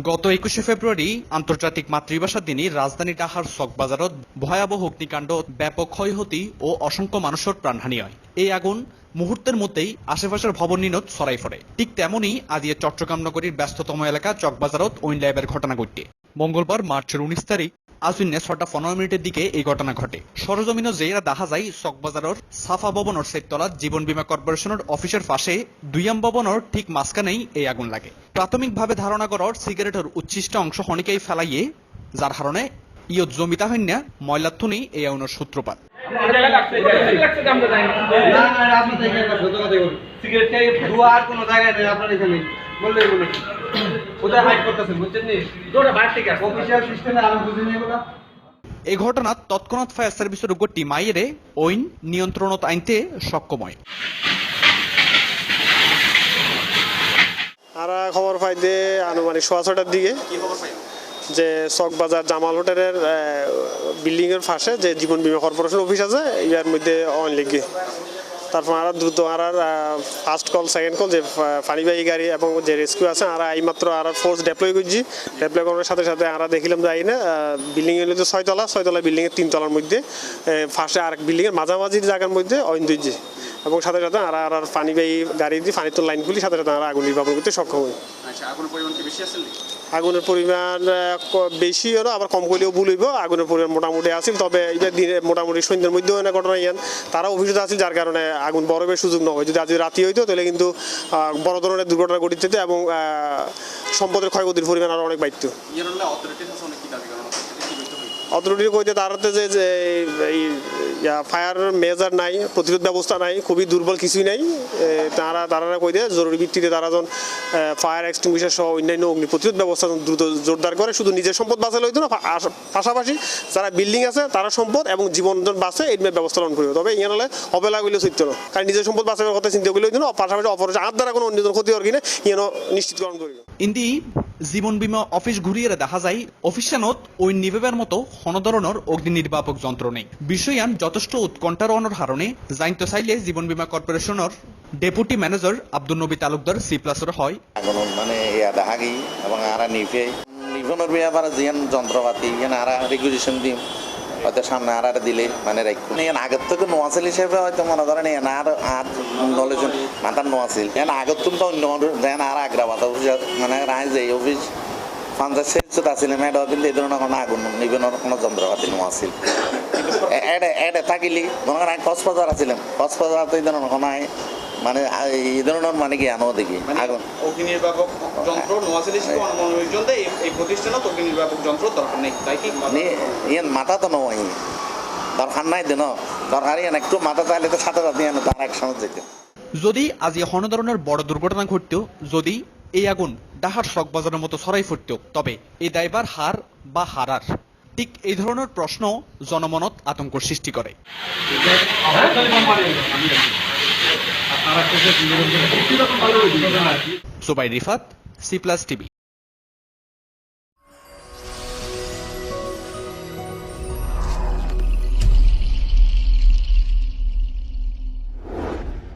গত একুশে ফেব্রুয়ারি আন্তর্জাতিক মাতৃভাষা দিনে রাজধানী ঢাকার চকবাজারত ভয়াবহ অগ্নিকাণ্ড, ব্যাপক ক্ষয়ক্ষতি ও অসংখ্য মানুষের প্রাণহানি হয় এই আগুন মুহূর্তের মধ্যেই আশেপাশের ভবন নিনত ছড়াই পড়ে। ঠিক তেমনই আদিয়ে চট্টগ্রাম নগরীর ব্যস্ততম এলাকা চকবাজারত ওইন ল্যাবের ঘটনা ঘটে। মঙ্গলবার, মার্চের উনিশ তারিখ আজুন্নে ছটা পনেরো মিনিটের দিকে এই ঘটনা ঘটে। সরজমিন যেইরা দেখা যায়, চকবাজারের সাফা ভবনের সেতলাত জীবন বীমা কর্পোরেশনের অফিসের পাশে দুইয়াম ভবনের ঠিক মাঝখানেই এই আগুন লাগে। প্রাথমিকভাবে ধারণা করার সিগারেটের উচ্ছিষ্ট অংশ হনিকেই ফেলাইয়ে, যার কারণে ইয়ত জমিতা হইনা ময়লার থুনি এই আগুনের সূত্রপাত। সিগারেট আর কোনো জায়গায় নেই, আপনার এখানে। বলুন কোথায় হাইড করতেছেন বুঝছেন নি? অফিসিয়াল সিস্টেমে আমি বুঝিনি এগুলো। এই ঘটনা তৎক্ষণাৎ ফায়ার সার্ভিসের উপর টিম আইরে ওইন নিয়ন্ত্রণত আনতে সক্ষম হয় আর খবর পাই যে আনুমানিক সোয়া ছটার দিকে যে চকবাজার জামাল হোটেলের বিল্ডিং এর পাশে যে জীবন বীমা কর্পোরেশন অফিস আছে ইয়ার মধ্যে অন লেগে তারপর আর দ্রুত আর ফার্স্ট কল সেকেন্ড কল যে পানিবাহী গাড়ি এবং যে রেস্কিউ আছে, আর এই মাত্র আর ফোর্স ডেপ্লয় করছি। ডেপ্লয় করার সাথে সাথে আমরা দেখিলাম যাই না বিল্ডিং এর যে ছয়তলা ছয়তলা বিল্ডিং এর তিনতলার মধ্যে ফার্স্টে আর বিল্ডিং এর মাঝামাঝি জায়গার মধ্যে অইন দিচ্ছি এবং সাথে সাথে আর আর পানিবাহী গাড়ি দিয়ে পানির লাইনগুলি সাথে সাথে আর আগুন নির্বাপন করতে সক্ষম হই। আচ্ছা আগুনের পরিমাণ কি বেশি আছে আগুনের পরিমাণ বেশি হলো, আবার কম করলেও ভুল হইব, আগুনের পরিমাণ মোটামুটি আছিল তবে এটা দিনে মোটামুটি সন্ধ্যের মধ্যেও না ঘটনা ইয়ান তারা অভিযোগ আছিল যার কারণে আগুন বেশ সুযোগ নয় যদি আজ রাতি হইতো, তাহলে কিন্তু বড় ধরনের দুর্ঘটনা ঘটিতে, এবং সম্পদের ক্ষয়ক্ষতির পরিমাণ আরও অনেক বাড়ত। অথরিটি কইতে তারাতে যে এই ফায়ার মেজার নাই, প্রতিরোধ ব্যবস্থা নাই, খুবই দুর্বল কিছুই নাই। তারা তারা কই দিয়ে, জরুরি ভিত্তিতে তারা যখন ফায়ার এক্সটিংগুইশার সহ অন্যান্য অগ্নি প্রতিরোধ ব্যবস্থা দ্রুত জোরদার করে, শুধু নিজের সম্পদ বাঁচালে হইতো না পাশাপাশি যারা বিল্ডিং আছে, তারা সম্পদ এবং জীবন বাঁচে এই ব্যবস্থা গ্রহণ করবে তবে ইয়ান হলে অবেলা করলে সত্য না। কারণ নিজের সম্পদ বাঁচাবার কথা চিন্তা করলে হইতো না, পাশাপাশি অপরাধ আর দ্বারা কোনো অন্যজন ক্ষতি হওয়ার কিনা ইয়ান নিশ্চিতকরণ করবে ইন্দি জীবন বীমা অফিস ঘুরিয়ে দেখা যায়। অফিসানত ওই নিবেবের মতো কোন ধরনের অগ্নি নির্বাপক যন্ত্র নেই। বিষয়ান যথেষ্ট উৎকণ্ঠার অনর হারণে জানতে চাইলে জীবন বীমা কর্পোরেশনের ডেপুটি ম্যানেজার আব্দুল নবী তালুকদার সি প্লাসের হয়। মানে দেখা গিয়ে এবং আরা নিভে নিভনের ব্যাপারে জিয়ান যন্ত্রপাতি আরা রেগুলেশন দিম। হয়তো সামনে আর আর দিলে মানে রাখুন ইয়ান আগের থেকে নোয়াছিল হিসেবে হয়তো মনে করেন ইয়ান আর আর নলেজ মাথার নোয়াছিল ইয়ান আগের তুমি তো অন্য যেন আর আগ্রাবাদ মানে রায় যে অফিস পঞ্চাশ শেষত আছিল মেড কিন্তু এই ধরনের কোনো আগুন নিবেনের কোনো যন্ত্রপাতি নোয়াছিল এডে এডে থাকিলি মনে করেন কক্সবাজার আছিলাম কক্সবাজার তো এই ধরনের কোনো মানে এই ধরনের মানে কি? আনো দেখি। আগুন। অগ্নি নির্বাপক যন্ত্র নোয়াখালী অনুমোদন এই প্রতিষ্ঠানত অগ্নি নির্বাপক যন্ত্র দরকার নেই। তাই কি? নি ইয়ান মাথা তো নয়। দরকার নাই দিন। দরকার ইয়ান একটু মাথা চাইলে তো সাথে সাথে ইয়ান তার একসঙ্গে যেত। যদি আজ কোনো ধরনের বড় দুর্ঘটনা ঘটতো যদি এই আগুন ডাহার শক বাজারের মতো ছড়াই ফুটত তবে এই দায়বার হার বা হারার? ঠিক এই ধরনের প্রশ্ন জনমনত আতঙ্ক সৃষ্টি করে। Subai Rifat C plus TV